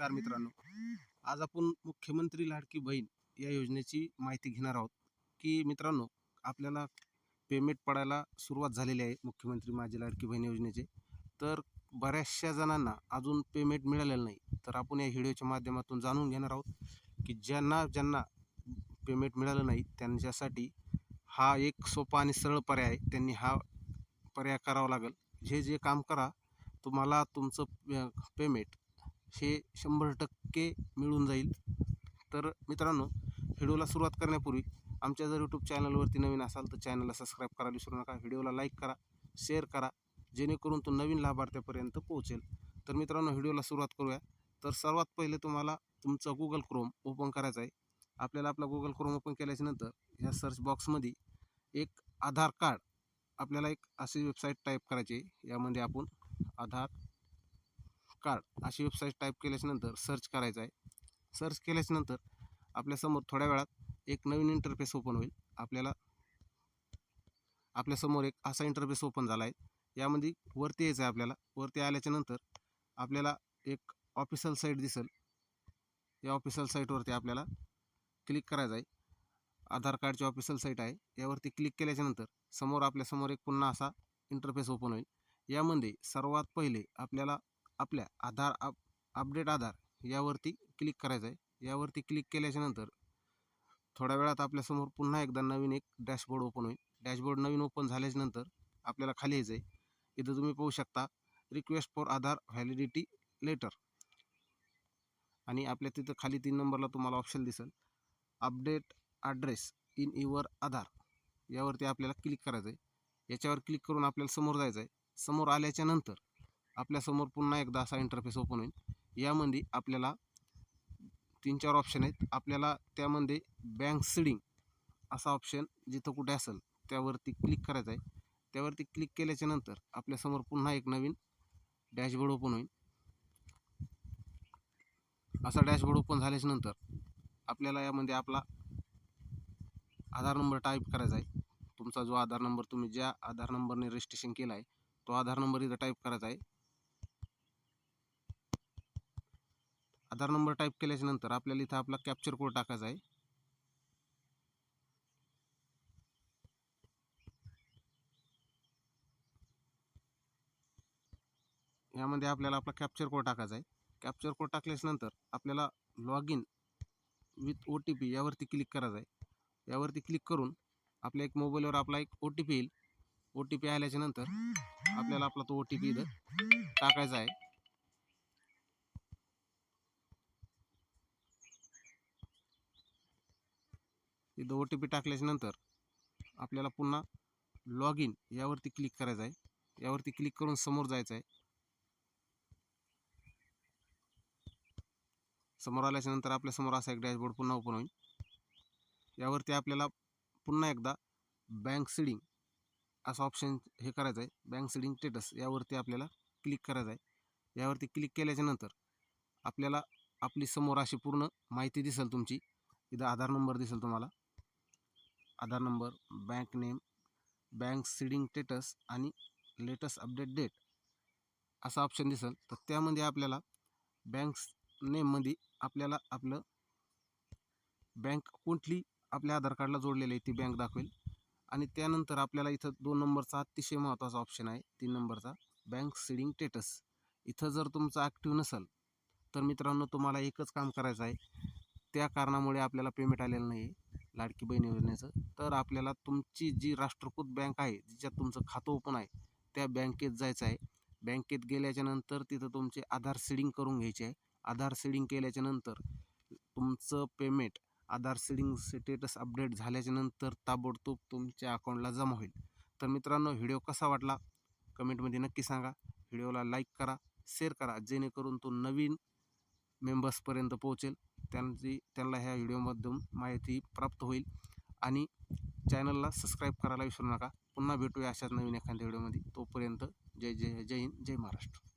नमस्कार मित्रांनो. आज आपण मुख्यमंत्री लाडकी बहीण या योजनेची माहिती घेणार आहोत. की मित्रांनो आपल्याला पेमेंट पडायला सुरुवात झालेली आहे मुख्यमंत्री माझी लाडकी बहीण योजनेचे. तर बऱ्याचशा जणांना अजून पेमेंट मिळालेलं नाही. तर आपण या व्हिडिओच्या माध्यमातून जाणून घेणार आहोत की ज्यांना ज्यांना पेमेंट मिळालं नाही त्यांच्यासाठी हा एक सोपा आणि सरळ पर्याय आहे. त्यांनी हा पर्याय करावा लागेल. जे जे काम करा तुम्हाला तुमचं पेमेंट हे शंभर टक्के मिळून जाईल. तर मित्रांनो व्हिडिओला सुरुवात करण्यापूर्वी आमच्या जर यूट्यूब चॅनलवरती नवीन असाल तर चॅनलला सबस्क्राईब करायला विसरू नका. व्हिडिओला लाईक करा शेअर करा जेणेकरून तो नवीन लाभार्थ्यापर्यंत पोहोचेल. तर मित्रांनो व्हिडिओला सुरुवात करूया. तर सर्वात पहिले तुम्हाला तुमचं गुगल क्रोम ओपन करायचं आहे. आपल्याला आपला गुगल क्रोम ओपन केल्याच्यानंतर ह्या सर्च बॉक्समध्ये एक आधार कार्ड आपल्याला एक अशी वेबसाईट टाईप करायची आहे. यामध्ये आपण आधार कार्ड अशी वेबसाईट टाईप केल्याच्यानंतर सर्च करायचं आहे. सर्च केल्याच्यानंतर आपल्यासमोर थोड्या वेळात एक नवीन इंटरफेस ओपन होईल. आपल्याला आपल्यासमोर एक असा इंटरफेस ओपन झाला आहे. यामध्ये वरती यायचं आहे आपल्याला. वरती आल्याच्यानंतर आपल्याला एक ऑफिशियल साईट दिसेल. या ऑफिशियल साईटवरती आपल्याला क्लिक करायचं आहे. आधार कार्डची ऑफिशियल साईट आहे. यावरती क्लिक केल्याच्यानंतर समोर आपल्यासमोर एक पुन्हा असा इंटरफेस ओपन होईल. यामध्ये सर्वात पहिले आपल्याला आपल्या आधार अप अपडेट आधार यावरती क्लिक करायचं आहे यावरती क्लिक केल्याच्यानंतर थोड्या वेळात आपल्यासमोर पुन्हा एकदा नवीन एक डॅशबोर्ड ओपन होईल. डॅशबोर्ड नवीन ओपन झाल्याच्यानंतर आपल्याला खाली यायचं आहे इथं तुम्ही पाहू शकता request for Aadhaar validity letter आणि आपल्या तिथं खाली तीन नंबरला तुम्हाला ऑप्शन दिसेल. Update address in your Aadhaar. यावरती आपल्याला क्लिक करायचं आहे याच्यावर क्लिक करून आपल्याला समोर जायचं आहे समोर आल्याच्यानंतर आपल्यासमोर पुन्हा एकदा असा इंटरफेस ओपन होईल. यामध्ये आपल्याला तीन चार ऑप्शन आहेत. आपल्याला त्यामध्ये बँक सिडिंग असा ऑप्शन जिथं कुठे असेल त्यावरती क्लिक करायचं आहे. त्यावरती क्लिक केल्याच्यानंतर आपल्यासमोर पुन्हा एक नवीन डॅशबोर्ड ओपन होईल. असा डॅशबोर्ड ओपन झाल्याच्यानंतर आपल्याला यामध्ये आपला आधार नंबर टाईप करायचा आहे. तुमचा जो आधार नंबर तुम्ही ज्या आधार नंबरने रजिस्ट्रेशन केला आहे तो आधार नंबर इथं टाईप करायचा आहे. आधार नंबर टाईप केल्याच्यानंतर आपल्याला इथं आपला कॅप्चर कोड टाकायचा आहे. यामध्ये आपल्याला आपला कॅप्चर कोड टाकायचा आहे. कॅप्चर कोड टाकल्याच्यानंतर आपल्याला log in with O T P यावरती क्लिक करायचं आहे. यावरती क्लिक करून आपल्या एक मोबाईलवर आपला एक ओ टी पी येईल. ओ टी पी आल्याच्यानंतर आपल्याला आपला तो ओ टी पी इथं टाकायचा आहे. इथं ओ टी पी टाकल्याच्यानंतर आपल्याला पुन्हा लॉग इन यावरती क्लिक करायचं आहे. यावरती क्लिक करून समोर जायचं आहे. समोर आल्याच्यानंतर आपल्यासमोर असा एक डॅशबोर्ड पुन्हा ओपन होईल. यावरती आपल्याला पुन्हा एकदा बँक सिडिंग असं ऑप्शन हे करायचं आहे. बँक सिडिंग स्टेटस यावरती आपल्याला क्लिक करायचं आहे. यावरती क्लिक केल्याच्यानंतर आपल्याला आपली समोर अशी पूर्ण माहिती दिसेल तुमची. इथं आधार नंबर दिसेल तुम्हाला. Aadhaar number bank name bank seeding status आणि लेटेस्ट अपडेट डेट असा ऑप्शन दिसेल. तर त्यामध्ये आपल्याला बँक नेममध्ये आपल्याला आपलं बँक कुठली आपल्या आधार कार्डला जोडलेली आहे ती बँक दाखवेल. आणि त्यानंतर आपल्याला इथं दोन नंबरचा अतिशय महत्त्वाचा ऑप्शन आहे. तीन नंबरचा बँक सीडिंग स्टेटस. इथं जर तुमचा ॲक्टिव्ह नसेल तर मित्रांनो तुम्हाला एकच काम करायचं आहे. त्या कारणामुळे आपल्याला पेमेंट आलेलं नाही आहे लाडकी बहीण योजनेचं तर आपल्याला तुमची जी राष्ट्रकृत बँक आहे जिच्यात तुमचं खातं ओपन आहे त्या बँकेत जायचं आहे. बँकेत गेल्याच्यानंतर तिथं तुमचे आधार सीडिंग करून घ्यायचे आहे. आधार सीडिंग केल्याच्यानंतर तुमचं payment Aadhaar seeding status update झाल्याच्यानंतर ताबडतोब तुमच्या अकाउंटला जमा होईल. तर मित्रांनो व्हिडिओ कसा वाटला? कमेंटमध्ये नक्की सांगा. व्हिडिओला लाईक करा शेअर करा जेणेकरून तो नवीन मेंबर्सपर्यंत पोहोचेल. त्यांची त्यांना ह्या व्हिडिओमधून माहिती प्राप्त होईल. आणि चॅनलला सबस्क्राईब करायला विसरू नका. पुन्हा भेटूया अशाच नवीन एखाद्या व्हिडिओमध्ये. तोपर्यंत जय जय जय हिंद जय महाराष्ट्र.